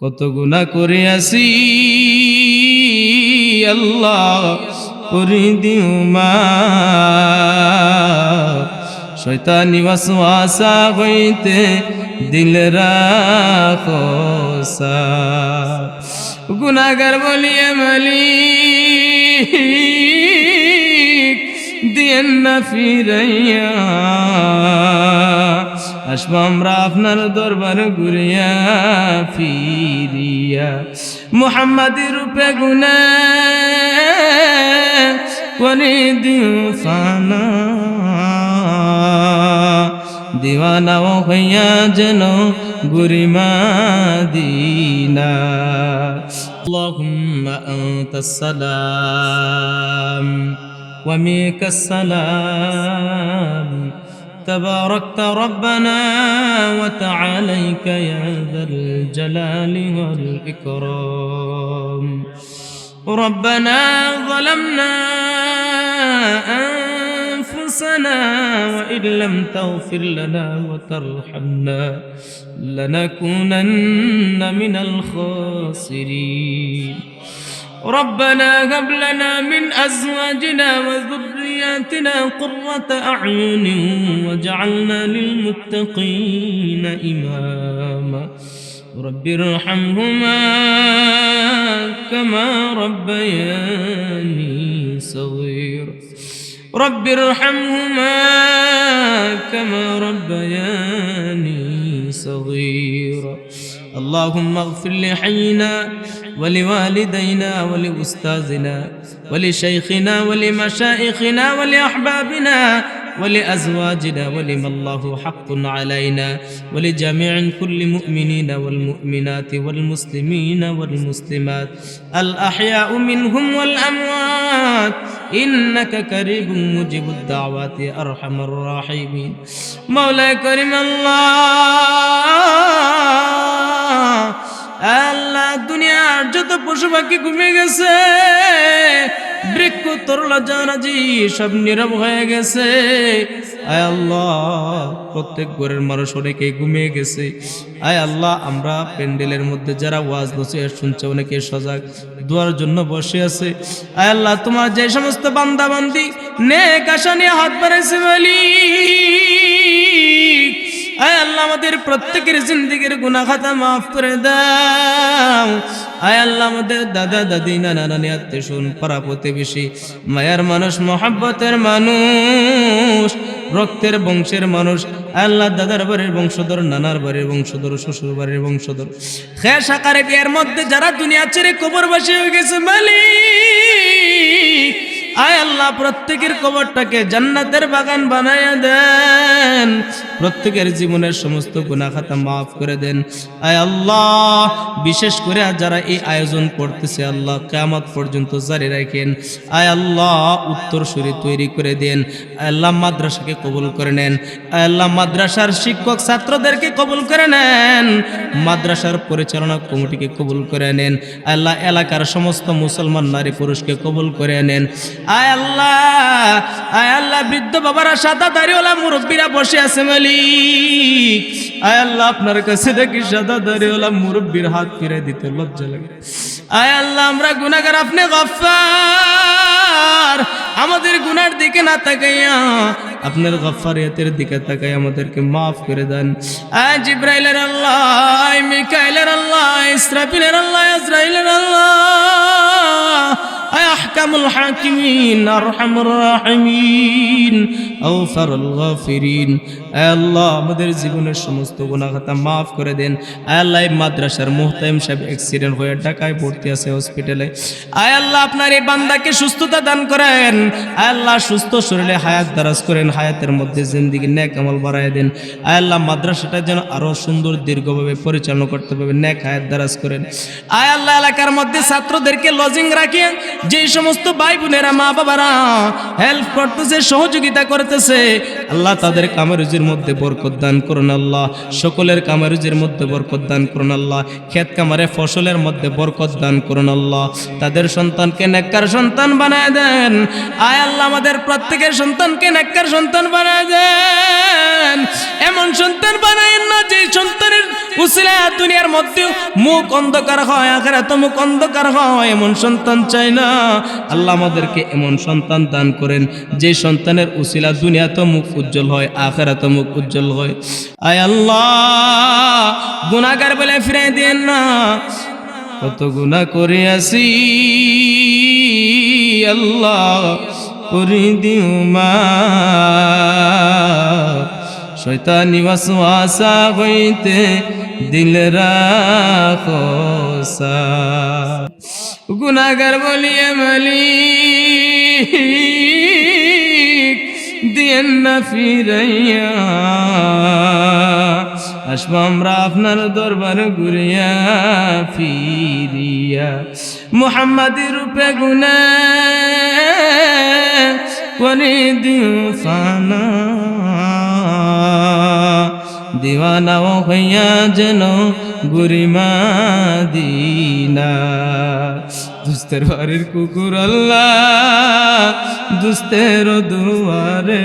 কত গুণা করে আসি আল্লাহ করি দিও মা। শৈতানি ওয়াসওয়াসা হইতে দিল রাখো গুনাগার বলিয়ে মালিক, দিয়েন না ফিরাইয়া। আসবো আমরা আপনার দরবার ঘুরিয়া ফিরিয়া মোহাম্মদি রূপে গুনা করে দিও ফানা দিওয়ানাও হইয়া যেন গুরিমা দিনা اللهم أنت السلام ومنك السلام تباركت ربنا وتعاليك يا ذا الجلال والإكرام. ربنا ظلمنا أنفسنا وإن لم تغفر لنا وترحمنا لنكونن من الخاسرين. ربنا هب لنا من أزواجنا وذرياتنا قرة أعين واجعلنا للمتقين إماما. رب ارحمهما كما ربياني صغيرا. رب ارحمهما كما ربياني صغيرا. اللهم اغفر لحينا ولوالدينا ولأستاذنا ولشيخنا ولمشائخنا ولأحبابنا ولأزواجنا ولمن الله حق علينا ولجميع كل مؤمنين والمؤمنات والمسلمين والمسلمات الأحياء منهم والأموات إنك قريب مجيب الدعوات يا أرحم الراحمين مولاي كريم الله আল্লাহ দুনিয়ার যত পশু পাখি ঘুমে গেছে বৃক্ষ তরলা জানাজি সব নীরব হয়ে গেছে। আয় আল্লাহ, প্রত্যেক ঘরের মানুষ অনেকে ঘুমিয়ে গেছে। আয় আল্লাহ, আমরা প্যান্ডেলের মধ্যে যারা ওয়াজ বসে শুনছে, অনেকে সজাগ দুয়ার জন্য বসে আছে। আয় আল্লাহ, তোমার যে সমস্ত বান্দাবান্দি আশা নিয়ে হাত বাড়াইছে মালিক আয় আল্লাহ, আমাদের প্রত্যেকের জিন্দিগির গুনাহ খাতা মাফ করে দাও। আয় আল্লাহ, আমাদের দাদা, দাদি, নানা, নানি, আত্মীয় শুন পাড়া প্রতিবেশী, মায়ার মানুষ, মহাব্বতের মানুষ, রক্তের বংশের মানুষ। আল্লাহ, দাদার বাড়ির বংশধর, নানার বাড়ির বংশধর, শ্বশুর বাড়ির বংশধর। খে সাকারে বিয়ের মধ্যে যারা দুনিয়া ছেড়ে কবরবাসী হয়ে গেছে মালিক আয় আল্লাহ, প্রত্যেকের কবরটাকে জান্নাতের বাগান বানায়া দেন। প্রত্যেকের জীবনের সমস্ত গুনাখাতা মাফ করে দেন। আয় আল্লাহ, বিশেষ করে যারা এই আয়োজন করতেছে, আল্লাহ কেয়ামত পর্যন্ত জারি রাখেন। আয় আল্লাহ, উত্তর সুরি তৈরি করে দেন। আল্লাহ, মাদ্রাসাকে কবুল করে নেন। আল্লাহ, মাদ্রাসার শিক্ষক ছাত্রদেরকে কবুল করে নেন। মাদ্রাসার পরিচালনা কমিটিকে কবুল করে নেন। আল্লাহ, এলাকার সমস্ত মুসলমান নারী পুরুষকে কবুল করে নেন। আয় আল্লাহ আয় আল্লাহ, বৃদ্ধ বাবারা, সাদা আছে আয় আল্লাহ, আপনার কাছে দেখি সাদা হাত দিতে আয় আল্লাহ, আমরা গফার আমাদের গুনার দিকে না তাকাইয়া, আপনার গফার গফারিয়াতের দিকে তাকাই আমাদেরকে মাফ করে দেন। জিব্রাইলের আল্লাহ মিকাইলের আল্লাহ ইসরাফিলের আল্লাহ ইসরাইলের আল্লাহ। হাকিমিন আরহামুর রাহিমিন আওফারুল গাফিরিন আয় আল্লাহ, আমাদের জীবনের সমস্ত গুনাহখাতা মাফ করে দেন। আল্লাহ মাদ্রাসার মুহতাইম সাহেব অ্যাক্সিডেন্ট হয়ে ঢাকায় ভর্তি আছে হসপিটালে আয় আল্লাহ, আপনার এই বান্দাকে সুস্থতা দান করেন। আল্লাহ, সুস্থ শরীরে হায়াত দারাজ করেন। হায়াতের মধ্যে জিন্দিগি ন্যাক আমল বাড়ায় দেন। আল্লাহ, মাদ্রাসাটা যেন আরও সুন্দর, দীর্ঘভাবে পরিচালনা করতে পারবে ন্যাক হায়াত দারাজ করেন। আয় আল্লাহ, এলাকার মধ্যে ছাত্রদেরকে লজিং রাখেন। যে সমস্ত ভাই বোনেরা মা বাবারা হেল্প করতেছে, সহযোগিতা করতেছে, আল্লাহ তাদের কামারুজির মধ্যে বরকত দান করুন আল্লাহ। সকলের কামারুজির মধ্যে বরকত দান করুন আল্লাহ। ক্ষেত কামারে ফসলের মধ্যে বরকত দান করুন আল্লাহ। তাদের সন্তানকে নেককার সন্তান বানায় দেন। আয় আল্লাহ, আমাদের প্রত্যেকের সন্তানকে নেককার সন্তান বানায় দেন। এমন সন্তান বানায়েন না যে সন্তানের উসিলা দুনিয়ার মধ্যে মুখ অন্ধকার হয় আখেরাত মুখ অন্ধকার হয়, এমন সন্তান চাই না। আল্লাহ আমাদেরকে এমন সন্তান দান করেন, যে সন্তানের উসিলা দুনিয়াতে মুখ উজ্জ্বল হয় আখেরাত মুখ উজ্জ্বল হয়। আয় আল্লাহ, গুনাহগার বলে ফিরে দেন না। কত গুনাহ করে আসি, আল্লাহ, করি দিও মা। শৈতানি ওয়াসওয়াসা হইতে দিল রাখো গুনাগার বলিয়ে মালিক, দিয়েন না ফিরাইয়া। আসব আমরা আপনার দরবার ঘুরিয়া ফিরিয়া। মুহাম্মাদি রূপে গুনা করে দিও ফানা। দিওয়ানাও হইয়া যেন গুরিমা দিনা। দুস্তের বাড়ির কুকুর দুস্তের দুয়ারে।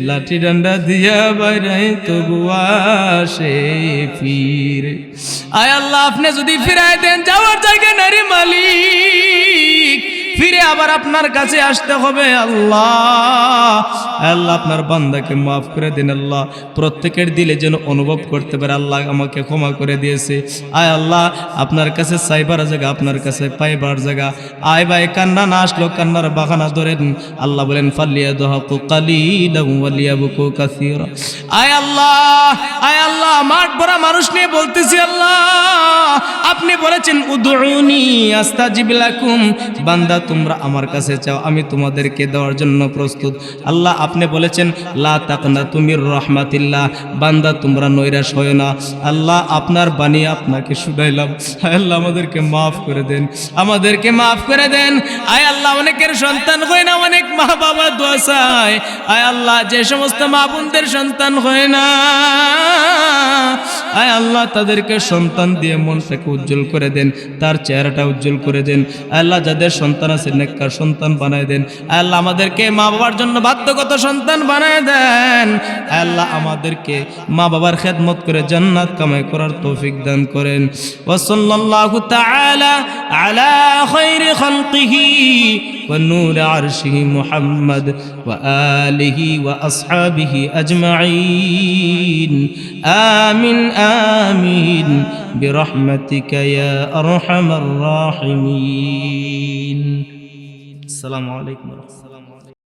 লাঠি ডান্ডা দিয়া বাইরাই তবু আসে ফিরে। আয় আল্লাহ, আপনি যদি ফিরাই দেন, যাওয়ার জায়গা নারী মালিক। ফিরে আবার আপনার কাছে আসতে হবে, আল্লাহ। আল্লাহ আপনার বান্দাকে মাফ করে দিন, আল্লাহ। প্রত্যেকের দিলে যেন অনুভব করতে পারে, আল্লাহ আমাকে ক্ষমা করে দিয়েছে। আয় আল্লাহ, আপনার কাছে সাইবার জায়গা, আপনার কাছে পাইবার জায়গা। আয় ভাই, কান্না না আসলো কান্নার বাগানা ধরেন আল্লাহ বলেন ফালিয়া দহাকু কালিলাম ওয়ালিয়া বুকু কাসীরা। আয় আল্লাহ আয় আল্লাহ, মাঠ ভরা মানুষ নিয়ে বলতেছি, আল্লাহ। আপনি বলেছেন, উদউনি আস্তাজিব লাকুম। বান্দা তোমরা আমার কাছে চাও, আমি তোমাদেরকে দেওয়ার জন্য প্রস্তুত। আল্লাহ আপনি বলেছেন, লা তাকনা তুমির রহমাতিল্লাহ বান্দা তোমরা নৈরাশ হয় না। আল্লাহ আপনার বাণী আপনাকে শুনাইলাম হায় আল্লাহ, আমাদেরকে মাফ করে দেন। আমাদেরকে মাফ করে দেন। আয় আল্লাহ, অনেকের সন্তান হয় না, অনেক মা বাবা দোয়া চায়। আয় আল্লাহ, যে সমস্ত মা বোনদের সন্তান হয় না। আয় আল্লাহ, তাদেরকে সন্তান দিয়ে মনটাকে উজ্জ্বল করে দেন, তার চেহারাটা উজ্জ্বল করে দেন। আল্লাহ, যাদের সন্তান আছে নেককার সন্তান বানায় দেন আল্লাহ আমাদেরকে মা বাবার জন্য বাধ্যগত সন্তান বানায় দেন আল্লাহ আমাদেরকে মা বাবার খেদমত করে জান্নাত কামাই করার তৌফিক দান করেন ওসল্লাল্লাহু তাআলা আলা খাইরি খালকিহি ونور عرشه محمد وآله وأصحابه أجمعين آمين آمين برحمتك يا أرحم الراحمين আসসালামু আলাইকুম